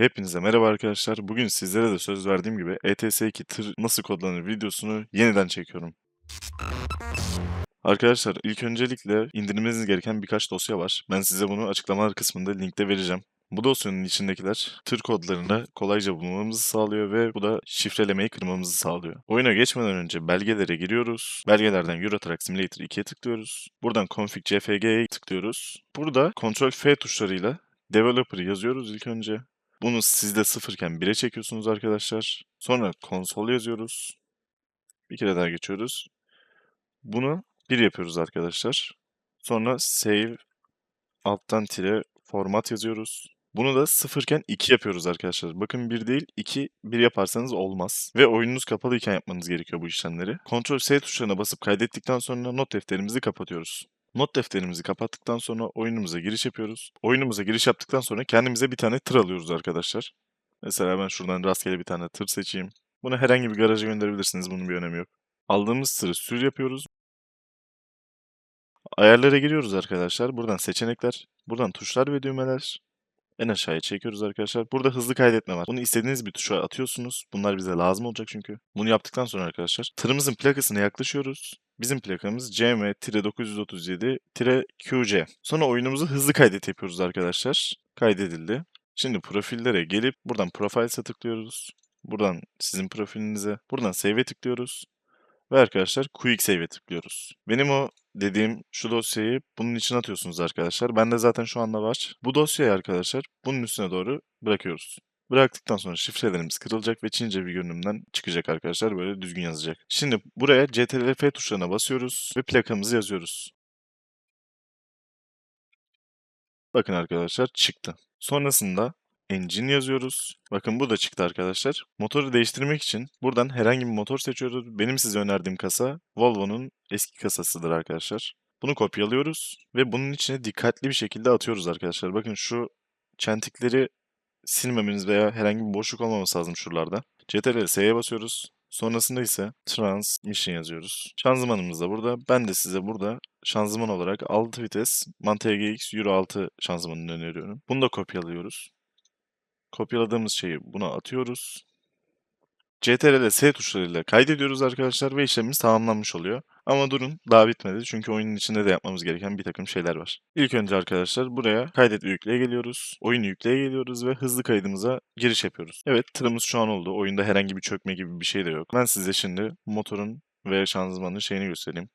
Hepinize merhaba arkadaşlar. Bugün sizlere de söz verdiğim gibi ETS2 tır nasıl kodlanır videosunu yeniden çekiyorum. Arkadaşlar ilk öncelikle indirmeniz gereken birkaç dosya var. Ben size bunu açıklamalar kısmında linkte vereceğim. Bu dosyanın içindekiler tır kodlarını kolayca bulmamızı sağlıyor ve bu da şifrelemeyi kırmamızı sağlıyor. Oyuna geçmeden önce belgelere giriyoruz. Belgelerden Euro Truck Simulator 2'ye tıklıyoruz. Buradan Config CFG'ye tıklıyoruz. Burada Ctrl F tuşlarıyla Developer'ı yazıyoruz ilk önce. Bunu sizde sıfırken 1'e çekiyorsunuz arkadaşlar. Sonra konsol yazıyoruz. Bir kere daha geçiyoruz. Bunu 1 yapıyoruz arkadaşlar. Sonra save alttan tire format yazıyoruz. Bunu da sıfırken 2 yapıyoruz arkadaşlar. Bakın 1 değil 2, 1 yaparsanız olmaz. Ve oyununuz kapalıyken yapmanız gerekiyor bu işlemleri. Ctrl S tuşlarına basıp kaydettikten sonra not defterimizi kapatıyoruz. Not defterimizi kapattıktan sonra oyunumuza giriş yapıyoruz. Oyunumuza giriş yaptıktan sonra kendimize bir tane tır alıyoruz arkadaşlar. Mesela ben şuradan rastgele bir tane tır seçeyim. Bunu herhangi bir garaja gönderebilirsiniz. Bunun bir önemi yok. Aldığımız tırı sür yapıyoruz. Ayarlara giriyoruz arkadaşlar. Buradan seçenekler, buradan tuşlar ve düğmeler. En aşağıya çekiyoruz arkadaşlar. Burada hızlı kaydetme var. Bunu istediğiniz bir tuşa atıyorsunuz. Bunlar bize lazım olacak çünkü. Bunu yaptıktan sonra arkadaşlar tırımızın plakasına yaklaşıyoruz. Bizim plakamız CM-937-QC. Sonra oyunumuzu hızlı kaydet yapıyoruz arkadaşlar. Kaydedildi. Şimdi profillere gelip buradan Profiles'e tıklıyoruz. Buradan sizin profilinize, buradan Save'e tıklıyoruz. Ve arkadaşlar Quick Save'e tıklıyoruz. Benim o dediğim şu dosyayı bunun içine atıyorsunuz arkadaşlar. Bende zaten şu anda var. Bu dosyayı arkadaşlar bunun üstüne doğru bırakıyoruz. Bıraktıktan sonra şifrelerimiz kırılacak ve Çince bir görünümden çıkacak arkadaşlar. Böyle düzgün yazacak. Şimdi buraya CTRL-F tuşlarına basıyoruz ve plakamızı yazıyoruz. Bakın arkadaşlar çıktı. Sonrasında engine yazıyoruz. Bakın bu da çıktı arkadaşlar. Motoru değiştirmek için buradan herhangi bir motor seçiyoruz. Benim size önerdiğim kasa Volvo'nun eski kasasıdır arkadaşlar. Bunu kopyalıyoruz ve bunun içine dikkatli bir şekilde atıyoruz arkadaşlar. Bakın şu çentikleri silmemeniz veya herhangi bir boşluk olmaması lazım şuralarda. CTRL S'ye basıyoruz. Sonrasında ise Transmission yazıyoruz. Şanzımanımız da burada. Ben de size burada şanzıman olarak 6 vites MAN TGX Euro 6 şanzımanını öneriyorum. Bunu da kopyalıyoruz. Kopyaladığımız şeyi buna atıyoruz. CTRL S tuşlarıyla kaydediyoruz arkadaşlar ve işlemimiz tamamlanmış oluyor. Ama durun daha bitmedi çünkü oyunun içinde de yapmamız gereken bir takım şeyler var. İlk önce arkadaşlar buraya kaydet ve yükleye geliyoruz. Oyunu yükleye geliyoruz ve hızlı kaydımıza giriş yapıyoruz. Evet tırımız şu an oldu. Oyunda herhangi bir çökme gibi bir şey de yok. Ben size şimdi motorun ve şanzımanın şeyini göstereyim.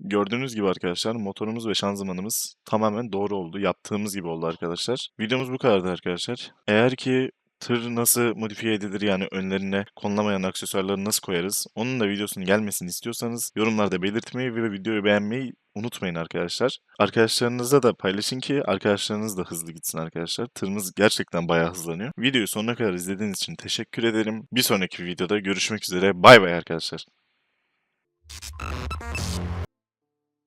Gördüğünüz gibi arkadaşlar motorumuz ve şanzımanımız tamamen doğru oldu. Yaptığımız gibi oldu arkadaşlar. Videomuz bu kadardı arkadaşlar. Eğer ki tır nasıl modifiye edilir yani önlerine konulamayan aksesuarları nasıl koyarız onun da videosunun gelmesini istiyorsanız yorumlarda belirtmeyi ve videoyu beğenmeyi unutmayın arkadaşlar. Arkadaşlarınızla da paylaşın ki arkadaşlarınız da hızlı gitsin arkadaşlar. Tırımız gerçekten bayağı hızlanıyor. Videoyu sonuna kadar izlediğiniz için teşekkür ederim. Bir sonraki videoda görüşmek üzere. Bay bay arkadaşlar.